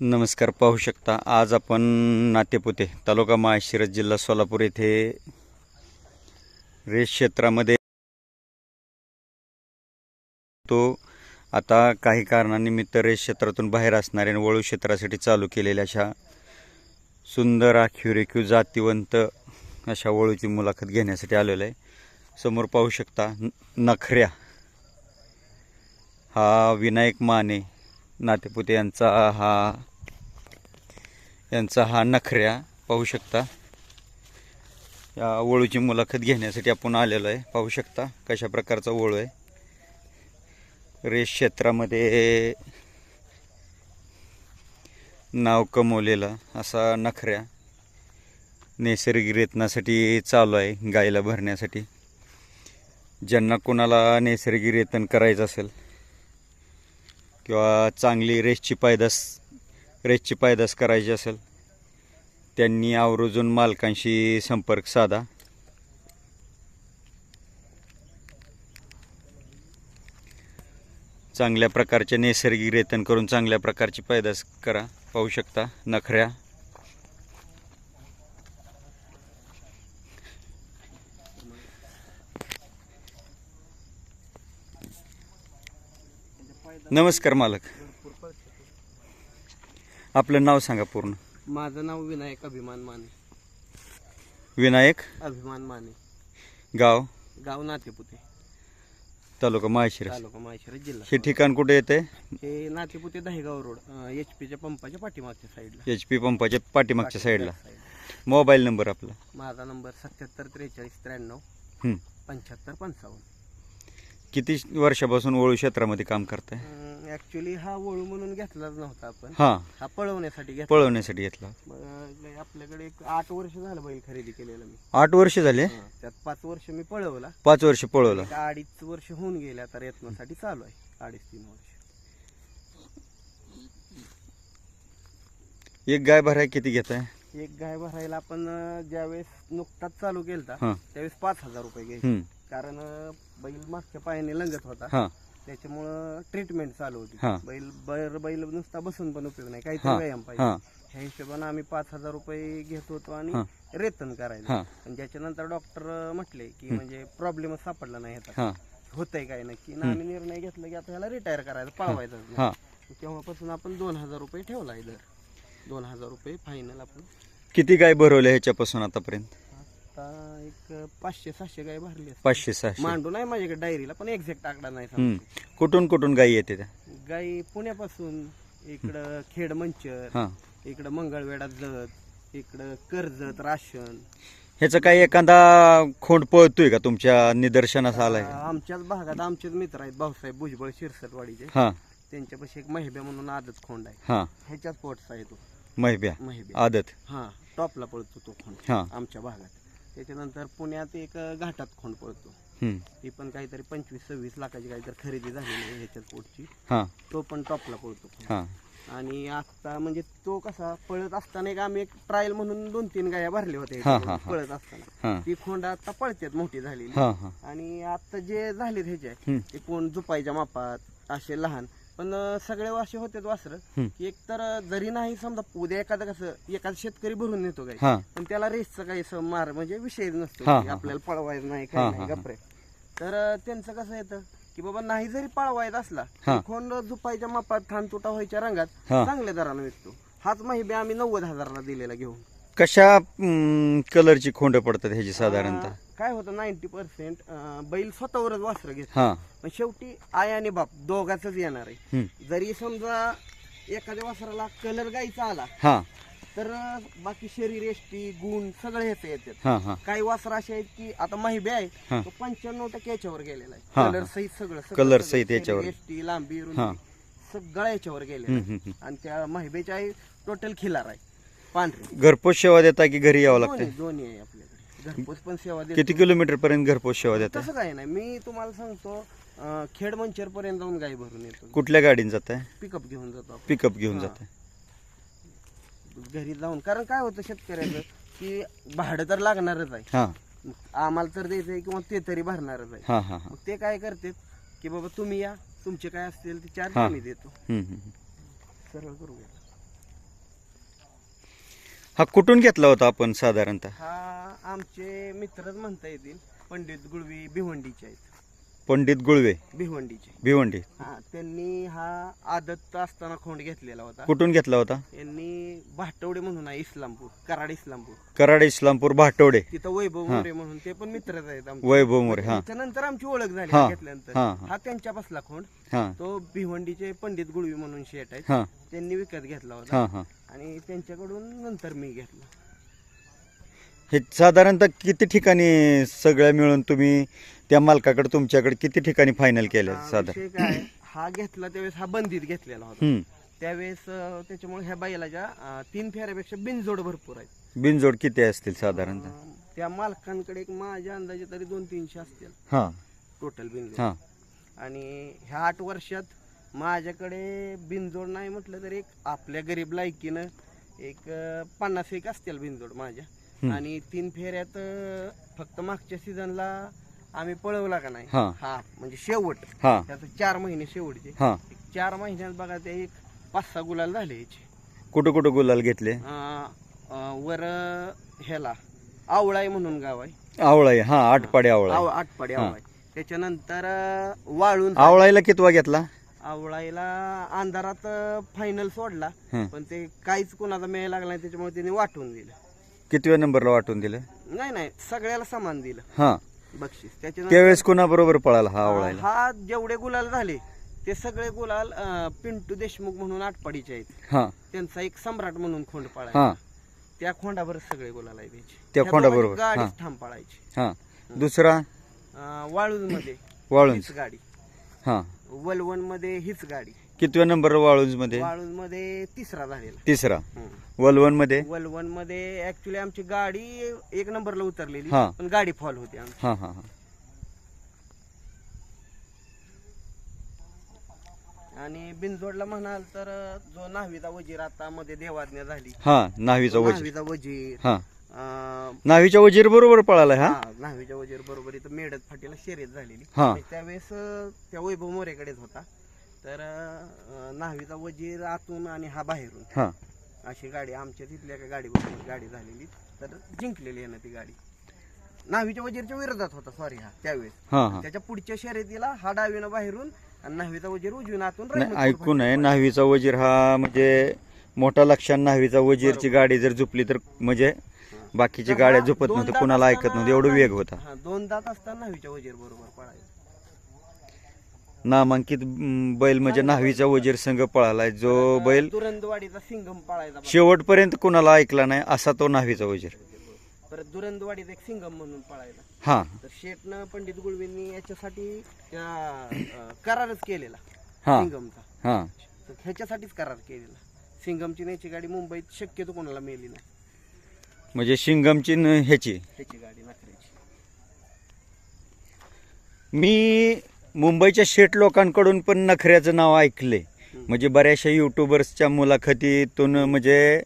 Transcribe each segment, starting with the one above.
नमस्कार पाहू शकता आज आपण नातेपुते तालुका माळशिरस जिल्हा सोलापूर येथे रेस क्षेत्रामध्ये तो आता काही कारणानिमित्त रेस क्षेत्रातून बाहेर असणारे आणि वळू क्षेत्रासाठी चालू केलेल्या अशा सुंदर आखीव रेखीव जातीवंत अशा वळूची मुलाखत घेण्यासाठी आलेलं आहे. समोर पाहू शकता नखऱ्या. हा विनायक माने नातेपुते यांचा हा यांचा हा नखऱ्या पाहू शकता. या वळूची मुलाखत घेण्यासाठी आपण आलेलो आहे. पाहू शकता कशा प्रकारचा वळू आहे. रेस क्षेत्रामध्ये नाव कमवलेला असा नखऱ्या नैसर्गिक रेतनासाठी चालू आहे गायला भरण्यासाठी. ज्यांना कोणाला नैसर्गिक रेतन करायचं असेल किंवा चांगली रेसची पायदास रेसची पायदास करायची असेल त्यांनी आवर्जून मालकांशी संपर्क साधा. चांगल्या प्रकारचे नैसर्गिक रेतन करून चांगल्या प्रकारची पैदास करा पाहू शकता नखऱ्या. नमस्कार मालक. आपलं नाव सांगा पूर्ण. माझं नाव विनायक अभिमान माने. विनायक? अभिमान माने. गाव? गाव नातेपुते. तालुका माळशिरस. तालुका माहेश्वरी जिल्हा. हे ठिकाण कुठे येते? हे नातेपुते दहेगाव रोड एच पीच्या पंपाच्या पाठीमागच्या साईडला. एच पी पंपाच्या पाठीमागच्या साईडला. मोबाईल नंबर आपला? माझा नंबर सत्याहत्तर त्रेचाळीस त्र्याण्णव हं. पंच्याहत्तर पंचावन्न. किती वर्षापासून वळू क्षेत्रामध्ये काम करताय? ऍक्च्युली हा वळू म्हणून घेतलाच नव्हता आपण. हां. हा पळवण्यासाठी घेतला. पळवण्यासाठी घेतला. मग आपल्याकडे एक आठ वर्ष झालं बैल खरेदी केलेला मी. आठ वर्ष झाले? हं, त्यात पाच वर्ष मी पळवला. पाच वर्ष पळवलं. एक अडीच वर्ष होऊन गेले आता रत्नासाठी चालू आहे. अडीच तीन वर्ष. एक गाय भराय किती घेत आहे एक गाय भरायला आपण अं, ज्यावेळेस नुकताच चालू केलता हां. त्यावेळेस पाच हजार रुपये घ्यायचे. कारण बैल मागच्या पायाने लंगत होता. हां. त्याच्यामुळं ट्रीटमेंट चालू होती. हां. बैल बर बैल नुसता बसून पण उपयोग नाही. हां, काहीतरी व्यायाम पाहिजे. हां ह्या हिशोबाने आम्ही पाच हजार रुपये घेत होतो आणि हां. रेतन करायचं हां. आणि ज्याच्यानंतर डॉक्टर म्हटले की म्हणजे प्रॉब्लेमच सापडला नाही ह्याचा. हां. होतंय काय नक्की? आणि आम्ही निर्णय घेतला की आता ह्याला रिटायर करायचं पळवायचं नाही. हां. तेव्हापासून आपण दोन हजार रुपये ठेवला आहे दर दोन हजार रुपये फायनल आपण. किती गाय भरवल्या ह्याच्यापासून आतापर्यंत? आता एक पाचशे सहाशे गाय भरली. पाचशे सहाशे. मांडू नाही माझ्याकडे डायरीला पण एक्झॅक्ट आकडा नाही. सांगतो. कुठून कुठून गायी येते त्या? गाई पुण्यापासून इकडं खेड मंचर हां. इकडं मंगळवेढा जत इकडं कर्जत राशन. ह्याचा काही एखादा खोंड पळतोय का तुमच्या निदर्शनास आलाय? का? आमच्याच भागात आमचेच मित्र आहेत भाऊसाहेब भुजबळ शिरसटवाडीचे. हां. त्यांच्यापाशी एक महिब्या म्हणून आदत खोंड आहे. हां. ह्याच्याच पोटचा आहे तो. महिब्या. महिब्या. आदत. हा टॉपला पळतो तो खोंड हां. आमच्या भागात. त्याच्यानंतर पुण्यात एक घाटात खोंड पळतो हं, ती पण काहीतरी पंचवीस सव्वीस लाखाची काहीतरी खरेदी झालेली आहे ह्याच्याच पोटची हां. तो पण टॉपला पळतो हां. आणि आता म्हणजे तो कसा पळत असताना एक आम्ही एक ट्रायल म्हणून दोन तीन गाया भरल्या होत्या हा, हा, हा. पळत असताना. ती खोंड आता पळतात मोठी झालेली. हां हां. आणि आता जे झालेत ह्याचे. ते कोण झुपायच्या मापात असे लहान. पण सगळे असे होते वासर. की एक तर जरी नाही समजा उद्या एखादं कसं एखादा शेतकरी भरून नेतो काय हां. पण त्याला रेसचा काही असं मार म्हणजे विषयच नसतो की आपल्याला पळवायचं नाही काही नाही. गप्रे. तर त्यांचं कसं येतं की बाबा नाही जरी पळवायचा असला खोंड झुपायच्या मापात थान तुटा व्हायच्या रंगात. चांगल्या दरानं विकतो. हाच माहिती आम्ही नव्वद हजाराला दिलेला घेऊन. कशा कलरची खोंड पडतात ह्याची साधारणतः? काय होतं नाईन्टी पर्सेंट बैल स्वतःवरच वासरं घेत हां. पण शेवटी आई आणि बाप दोघाच येणार आहे. जरी समजा एखाद्या वासराला कलर गायचा आला हां. तर बाकी शरीर एष्टी गुण सगळे ह्याचे येतात. हां हां. काही वासर असे आहेत की आता माहिबे हा. आहे तो पंच्याण्णव टक्के याच्यावर गेलेला हा, आहे कलर. सहित सगळं Color सहित याच्यावर. एष्टी लांबी हा. रुंदी सगळं याच्यावर गेलेलं आहे. हं. आणि त्या माहिबेच्या आहे टोटल खिलार आहे. पांढरी. घरपोच सेवा देता की घरी यावं दोन्ही लागतं दोन्ही आहे आपल्याकडे घरपोच पण सेवा देतो. किती किलोमीटर पर्यंत घरपोच सेवा देता तसं काही नाही. मी तुम्हाला सांगतो अं, खेड मंचर पर्यंत जाऊन गाय भरून येतो. कुठल्या गाडीने जात आहे पिकअप घेऊन जातो आपण. पिकअप घेऊन. जात घरी जाऊन. कारण काय होतं शेतकऱ्याचं की भाडं तर लागणारच आहे. हां. आम्हाला तर द्यायचंय किंवा ते तरी भरणारच आहे. हां हां हां. मग ते काय करतात की बाबा तुम्ही या तुमचे काय असतील ते चार्ज हा. आम्ही देतो. सरळ करूया. हा कुठून घेतला होता आपण साधारणतः? हा आमचे मित्रच म्हणता येतील पंडित गुळवी भिवंडीचे आहेत. पंडित गुळवे. भिवंडीचे. भिवंडी. हा त्यांनी हा आदत असताना खोंड घेतलेला होता. कुठून घेतला होता? यांनी भाटवडे म्हणून आहे इस्लामपूर कराड इस्लामपूर. कराड इस्लामपूर भाटवडे. तिथं वैभव. मोरे म्हणून ते पण मित्रच आहेत आमचे. वैभव मोरे हा. त्याच्यानंतर आमची ओळख झाली. हा घेतल्यानंतर. हा, हा. हा त्यांच्या बसला खोंड. हा. तो भिवंडीचे पंडित गुळवी म्हणून शेट आहेत. हा. त्यांनी विकत घेतला होता. हा हा. आणि त्यांच्याकडून नंतर मी घेतला. हे साधारणतः किती ठिकाणी सगळ्या मिळून तुम्ही त्या मालकाकडे तुमच्याकडे किती ठिकाणी फायनल केले साधारण काय? हा घेतला त्यावेळेस हा बंदीत घेतलेला होता. हम्म. त्यावेळेस अं, त्याच्यामुळे ह्या बैलाच्या अं, तीन फेऱ्यापेक्षा बिनजोड भरपूर आहेत. बिनजोड किती असतील साधारणतः? अं, त्या मालकांकडे एक माझ्या अंदाजे तरी दोन तीनशे असतील. हा. टोटल बिनजोड. हा. आणि ह्या आठ वर्षात माझ्याकडे बिनजोड नाही म्हटलं तर एक आपल्या गरीब लायकीनं एक अं, पन्नास एक असतील बिनजोड माझ्या. आणि तीन फेऱ्यात अं, फक्त मागच्या सीझनला आम्ही पळवला का नाही? हा. हा म्हणजे शेवट. हा. त्यात चार महिने शेवटचे. हा. चार महिन्यात बघा ते एक पाच सहा गुलाल झाले याचे. कुठं कुठं गुलाल घेतले? अं, अं, वर अं, ह्याला आवळाई म्हणून गाव आहे. आवळाई हा आठपाडी आवळा आव- आटपाडी हा. आवळाई. त्याच्यानंतर अं, वाळून आवळाईला कितवा घेतला? आवळाईला अंधारात फायनल सोडला. हं. पण ते काहीच कोणाचा मेळ लागला नाही त्याच्यामुळे त्यांनी वाटून दिलं. कितव्या नंबरला वाटून दिलं? नाही नाही सगळ्याला समान दिलं. हा. बक्षीस. त्याच्यानंतर त्यावेळेस कुणाबरोबर पळाला हा आवळाईला हा जेवढे गुलाल झाले ते सगळे गुलाल अं, पिंटू देशमुख म्हणून आटपाडीचे आहेत. हा. त्यांचा एक सम्राट म्हणून खोंड हा. पाळायचा त्या खोंडावर सगळे गुलाल आहे त्याचे त्या खोंडाबरोबर, गाडी हा. ठाम पाळायची. हा. दुसरा? वाळून मध्ये वाळूंज. हीच गाडी. हा. वलवणमध्ये हीच गाडी. कितव्या नंबर वाळुंजमध्ये वाळून मध्ये तिसरा झालेला. तिसरा. वलवणमध्ये वलवणमध्ये ऍक्च्युली आमची गाडी एक नंबरला उतरलेली हा. पण गाडी फॉल होती आमची. हा हा हा. आणि बिनजोडला म्हणाल तर जो न्हावीचा वजीर आता मध्ये देवाज्ञा झाली. हा न्हावीचा वजीर. न्हावीचा वजीर. हा. अं, न्हावीच्या वजीर बरोबर पळाला हा? हा न्हावीच्या वजीर बरोबर. इथं मेडत फाटीला शर्यत झालेली. हा. त्यावेळेस अं, त्या वैभव मोरेकडेच होता. तर अं, न्हावीचा वजीर आतून आणि हा बाहेरून. हा. अशी गाडी आमच्या तिथल्या एका गाडीबरोबर गाडी झालेली. तर जिंकलेली आहे ना ती गाडी. न्हावीच्या वजीरच्या विरोधात होता सॉरी हा त्यावेळेस. हा हा. त्याच्या पुढच्या शर्यतीला हा डावीनं बाहेरून आणि न्हावीचा वजीर उजवीनं आतून नाही रहिमतपूर ऐकून आहे न्हावीचा वजीर हा म्हणजे मोठा लक्षात न्हावीचा वजीरची गाडी जर झुपली तर म्हणजे. बाकीची गाड्या झुपत दात कुणाला ऐकत नव्हतं एवढं वेग होता. हा, दोन दात असताना न्हावीच्या वजीर बरोबर पळायचा. नामांकित म, बैल म्हणजे न्हावीचा वजीर संघ पळालाय. जो बैल दुरंदवाडीचा सिंगम पळायचा. शेवटपर्यंत कुणाला ऐकला नाही असा तो न्हावीचा वजीर. परत दुरंदवाडीत एक सिंगम म्हणून पळायला हा. तर शेटनं पंडित गुळवेंनी याच्यासाठी अं, करारच केलेला हा. सिंगमचा हा. तर ह्याच्यासाठीच करार केलेला. सिंगमची न्यायची गाडी मुंबईत शक्यतो कोणाला मिळाली नाही. म्हणजे शिंगमची न ह्याची. ह्याची गाडी नखऱ्याची मी मुंबईच्या शेट लोकांकडून पण नखऱ्याचं नाव ऐकले. म्हणजे बऱ्याचशा युट्यूबर्सच्या मुलाखतीतून म्हणजे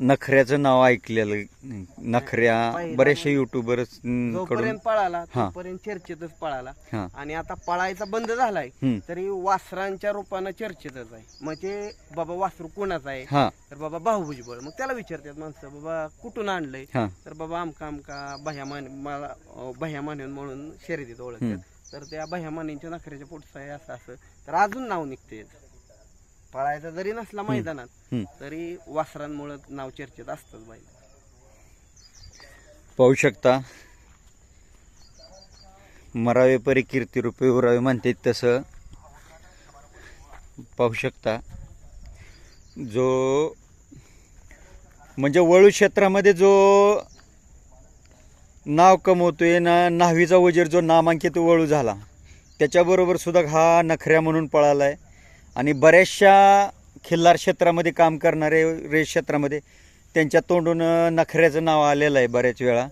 नखऱ्याचं नाव ऐकलेलं नखऱ्या बऱ्याचशा युट्यूबर्सकडून जोपर्यंत पळाला हा. तोपर्यंत चर्चेतच पळाला. आणि आता पळायचा बंद झालाय हम्म. तरी वासरांच्या रूपानं चर्चेतच आहे. म्हणजे बाबा वासरू कोणाचं आहे? हा. तर बाबा बाहुबुजी बळ मग त्याला विचारतात माणसं बाबा कुठून आणलंय? हा. तर बाबा आमका आमका भया मान मला भया मानेन म्हणून शर्यतीत ओळखतात. तर त्या भया मानेंच्या नखऱ्याच्या पुढचं आहे असं असं. तर अजून नाव निघते पळायचा जरी नसला मैदानात. तरी वासरांमुळे नाव चर्चेत असतंच बाई. पाहू शकता. मरावे परी कीर्ती रूपे उरावे म्हणते तसं. पाहू शकता. जो म्हणजे वळू क्षेत्रामध्ये जो नाव कमवतोय ना न्हावीचा वजीर जो नामांकित वळू झाला त्याच्याबरोबर सुद्धा हा नखऱ्या म्हणून पळालाय. आणि बऱ्याचशा खिल्लार क्षेत्रामध्ये काम करणारे रेस क्षेत्रामध्ये त्यांच्या तोंडून नखऱ्याचं नाव आलेलं आहे बऱ्याच वेळा.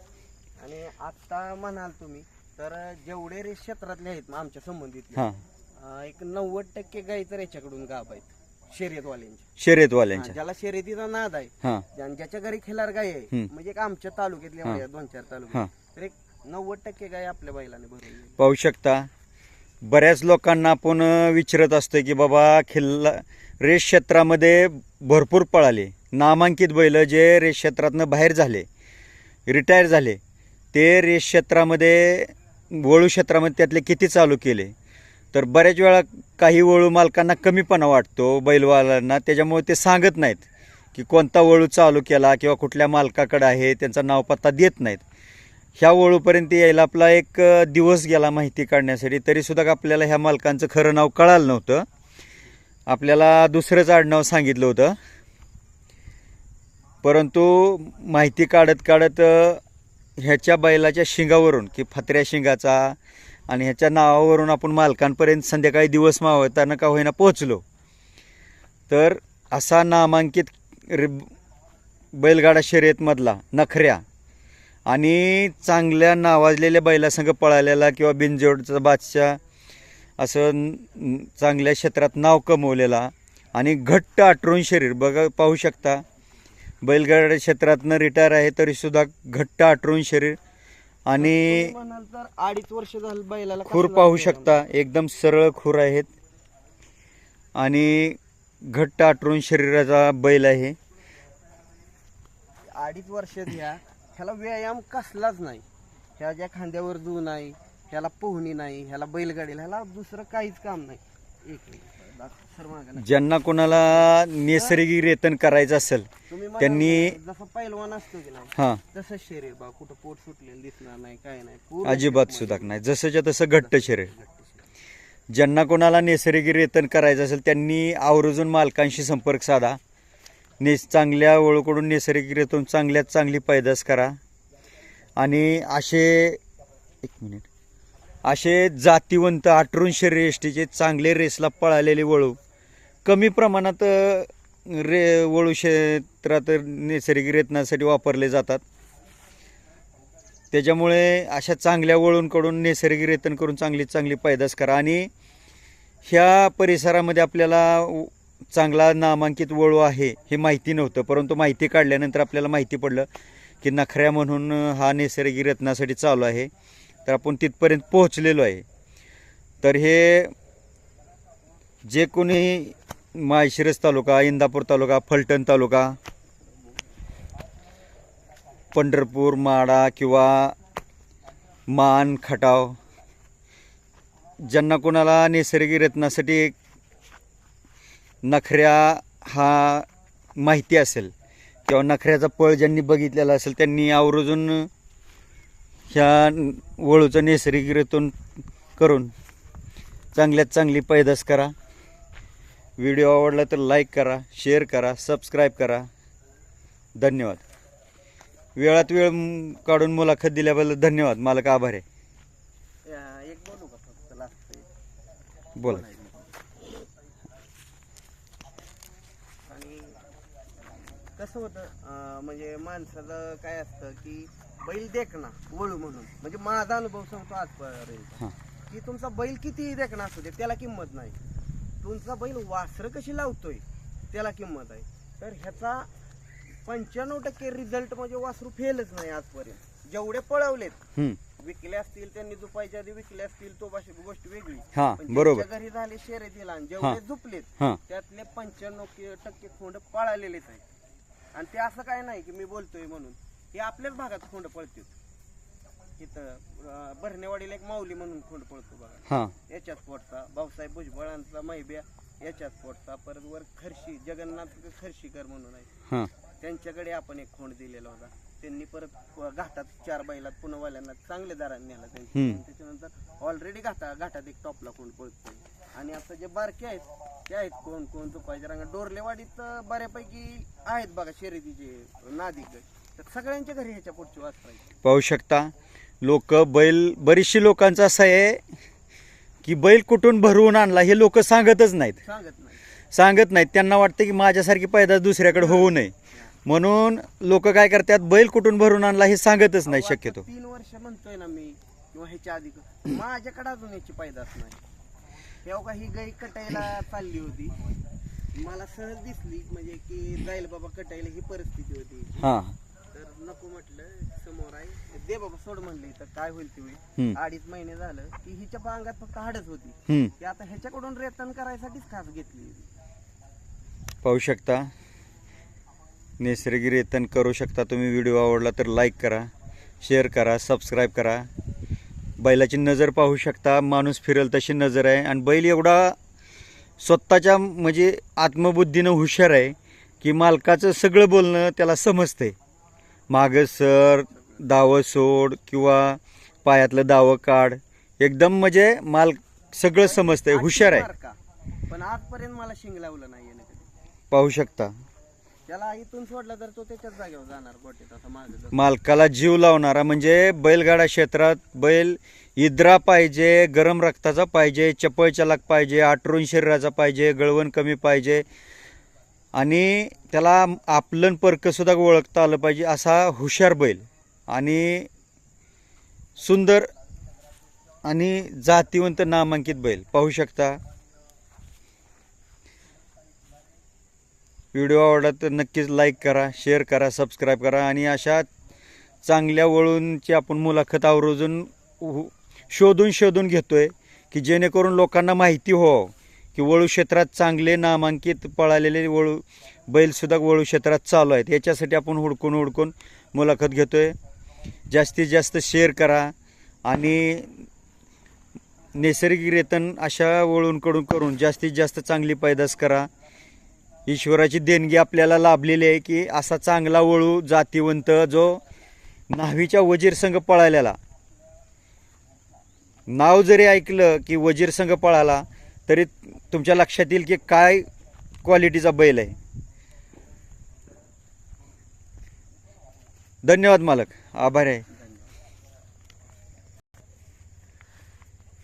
आणि आता म्हणाल तुम्ही तर जेवढे रेस क्षेत्रातले आहेत आमच्या संबंधित हां. एक नव्वद टक्के गाई तर याच्याकडून गाभ आहेत. शर्यतवाल्यांची. शर्यतवाल्यांच्या ज्याला शर्यतीचा नाद आहे हां. ज्या- ज्याच्या घरी खिलार गाय आहे. म्हणजे एक आमच्या तालुक्यातल्या. बाया, दोन चार हा. तालुक्यात तर एक नव्वद टक्के गाय आपल्या बैलाने भरून पाहू शकता बऱ्याच लोकांना आपण विचारत असतो की बाबा खिल्ला रेस क्षेत्रामध्ये भरपूर पळाले. नामांकित बैल जे रेस क्षेत्रातनं बाहेर झाले रिटायर झाले ते रेस क्षेत्रामध्ये वळू क्षेत्रामध्ये त्यातले किती चालू केले? तर बऱ्याच वेळा काही वळू मालकांना कमीपणा वाटतो बैलवाल्यांना. त्याच्यामुळे ते सांगत नाहीत की कोणता वळू चालू केला किंवा कुठल्या मालकाकडं आहे त्यांचा नावपत्ता देत नाहीत. ह्या वळूपर्यंत यायला आपला एक दिवस गेला माहिती काढण्यासाठी. तरीसुद्धा आपल्याला ह्या मालकांचं खरं नाव कळालं नव्हतं. आपल्याला दुसरंच आडनाव सांगितलं होतं. परंतु माहिती काढत काढत ह्याच्या बैलाच्या शिंगावरून की फत्र्या शिंगाचा आणि ह्याच्या नावावरून आपण मालकांपर्यंत संध्याकाळी दिवस मावळताना का होईना पोहोचलो. तर असा नामांकित रि बैलगाडा शर्यतमधला नखऱ्या आणि चांगल्या नावाजलेल्या बैलासंग पळालेला किंवा बिनजोडचा बादशाह असं चांगल्या क्षेत्रात नाव कमवलेला आणि घट्ट आटरून शरीर. बघा पाहू शकता बैलगाडा क्षेत्रातनं रिटायर आहे तरीसुद्धा घट्ट आटरून शरीर. आणि म्हणाल तर अडीच वर्ष झालं बैलाला खूर पाहू शकता. एकदम सरळ खूर आहेत. आणि घट्ट आठरून शरीराचा बैल आहे. अडीच वर्ष घ्या ह्याला व्यायाम कसलाच नाही. ह्या ज्या खांद्यावर जू नाही ह्याला पोहणी नाही ह्याला बैलगाडीला ह्याला दुसरं काहीच काम नाही. एक मिनिट. ज्यांना कोणाला नैसर्गिक रेतन करायचं असेल तुम्ही त्यांनी- ना, जसं पैलवान असतो की नाही हां. तसं शरीर बा कुठं पोट सुटलेलं दिसणार नाही काय नाही पूर्ण अजिबात मध्ये. नाही जसंच्या तसं घट्ट शरीर. ज्यांना कोणाला नैसर्गिक रेतन करायचं असेल त्यांनी आवर्जून मालकांशी संपर्क साधा. नेस चांगल्या ओळखकडून नैसर्गिक रेतून चांगल्यात चांगली पैदास करा. आणि असे एक मिनिट. असे जातीवंत आठरून शरीर चांगले रेसला पळालेले वळू. कमी प्रमाणात रे वळू क्षेत्रात नैसर्गिक रेतनासाठी वापरले जातात. त्याच्यामुळे अशा चांगल्या वळूंकडून नैसर्गिक रेतन करून चांगली चांगली पैदास करा. आणि ह्या परिसरामध्ये आपल्याला चांगला नामांकित वळू आहे हे माहिती नव्हतं. परंतु माहिती काढल्यानंतर आपल्याला माहिती पडलं की नखऱ्या म्हणून हा नैसर्गिक रत्नासाठी चालू आहे. तर आपण तिथपर्यंत पोहोचलेलो आहे. तर हे जे कोणी माळशिरस तालुका इंदापूर तालुका फलटण तालुका पंढरपूर माडा किंवा मान खटाव ज्यांना कोणाला नैसर्गिक रत्नासाठी नखऱ्या हा माहिती असेल किंवा नखऱ्याचा पळ ज्यांनी बघितलेला असेल त्यांनी आवर्जून ह्या वळूचं नैसर्गिक रतून करून चांगल्यात चांगली पैदास करा. व्हिडिओ आवडला तर लाईक करा शेअर करा सबस्क्राईब करा. धन्यवाद. वेळात वेळ काढून मुलाखत दिल्याबद्दल धन्यवाद. मालक आभार आहे. बोलू का फक्त लास्ट बोला आणि कसं होतं म्हणजे माणसाचं काय असतं की बैल देखना वळू म्हणून. म्हणजे माझा अनुभव सांगतो आजपर्यंत. की तुमचा बैल कितीही देखना असू दे त्याला किंमत नाही. तुमचा बैल वासरं कशी लावतोय त्याला किंमत आहे. तर ह्याचा पंच्याण्णव टक्के रिझल्ट म्हणजे वासरू फेलच नाही आजपर्यंत. जेवढे पळवलेत. विकले असतील त्यांनी झुपायच्या आधी विकले असतील तो गोष्ट वेगळी. पण घरी झाले आणि हां. जेवढे झुपलेत त्यातले पंच्याण्णव टक्के खोंड पळालेलेच आहेत. आणि ते असं काय नाही की मी बोलतोय म्हणून. हे आपल्याच भागात खोंड पळतात इथं भरणेवाडीला एक माऊली म्हणून खोंड पळतो बघा. हां. याच्याच पोटचा भाऊसाहेब भुजबळांचा मैब्या याच्याच पोटचा. परत वर खर्शी जगन्नाथ खर्शीकर म्हणून आहे. त्यांच्याकडे आपण एक खोंड दिलेला होता. त्यांनी परत घाटात चार बैलात पुणेवाल्यांना चांगले दराने नेला त्यांनी. आणि त्याच्यानंतर ऑलरेडी घाटा घाटात एक टॉपला खोंड पळतोय. आणि आता जे बारके आहेत ते आहेत कोण कोण झोपायचे रंग डोरलेवाडीत बऱ्यापैकी आहेत बघा शर्यतीचे नादिक. तर सगळ्यांच्या घरी ह्याच्या पुढची वाचवायची पाहू शकता लोक बैल बरीचशी लोकांचं असं आहे की बैल कुठून भरवून आणला हे लोक सांगतच नाहीत. सांगत नाही सांगत नाहीत. त्यांना वाटतं की माझ्यासारखी पैदास दुसऱ्याकडे होऊ नये. म्हणून लोक काय करतात बैल कुठून भरून आणला हे सांगतच नाही अहो, आता शक्यतो. तीन वर्ष म्हणतोय ना मी किंवा ह्याच्या आधी. माझ्याकडे अजून याची पैदास नाही. तेव्हा का ही गाई कटायला चालली होती. मला सहज दिसली म्हणजे की जाईल बाबा कटायला ही परिस्थिती होती. हां. तर नको म्हटलं समोर आहे. दे बाबा सोड म्हणले तर काय होईल ते होईल हम्म. अडीच महिने झालं की हिच्या बांगात फक्त हाडच होती. हम्म. ती आता ह्याच्याकडून रेतन करायसाठीच खास घेतली होती. पाहू शकता. नैसर्गिक रेतन करू शकता तुम्ही. व्हिडिओ आवडला तर लाईक करा शेअर करा सबस्क्राईब करा. बैलाची नजर पाहू शकता माणूस फिरेल तशी नजर आहे. आणि बैल एवढा स्वतःच्या म्हणजे आत्मबुद्धीनं हुशार आहे की मालकाचं सगळं बोलणं त्याला समजतंय. मागं सर दावं सोड किंवा पायातलं दावं काढ एकदम म्हणजे माल सगळं समजतंय हुशार आहे. पण आजपर्यंत मला शिंग लावलं नाही पाहू शकता. त्याला इथून सोडला तर तो त्याच्याच जागेवर जाणार गोटीत आता मागे मालकाला जीव लावणारा म्हणजे बैलगाडा क्षेत्रात बैल इद्रा पाहिजे गरम रक्ताचा पाहिजे चपळ चलाक पाहिजे आटरून शरीराचा पाहिजे गळवण कमी पाहिजे. आणि त्याला आपलं परकसुद्धा ओळखता आलं पाहिजे असा हुशार बैल. आणि सुंदर आणि जातीवंत नामांकित बैल. पाहू शकता. व्हिडिओ आवडला तर नक्कीच लाईक करा शेअर करा सबस्क्राईब करा आणि अशा चांगल्या वळूंची आपण मुलाखत आवर्जून हो, शोधून शोधून घेतो आहे की जेणेकरून लोकांना माहिती हो की वळू क्षेत्रात चांगले नामांकित पळालेले वळू बैलसुद्धा वळू क्षेत्रात चालू आहेत. याच्यासाठी आपण हुडकून हुडकून मुलाखत घेतो आहे जास्तीत जास्त शेअर करा आणि नैसर्गिक रेतन अशा वळूंकडून करून जास्तीत जास्त चांगली पैदास करा. ईश्वराची देणगी आपल्याला लाभलेली आहे की असा चांगला वळू जातीवंत जो न्हावीच्या वजीर संघ पळालेला. नाव जरी ऐकलं की वजीर संघ पळाला तरी तुमच्या लक्षात येईल की काय क्वालिटीचा बैल आहे. धन्यवाद मालक. आभार आहे.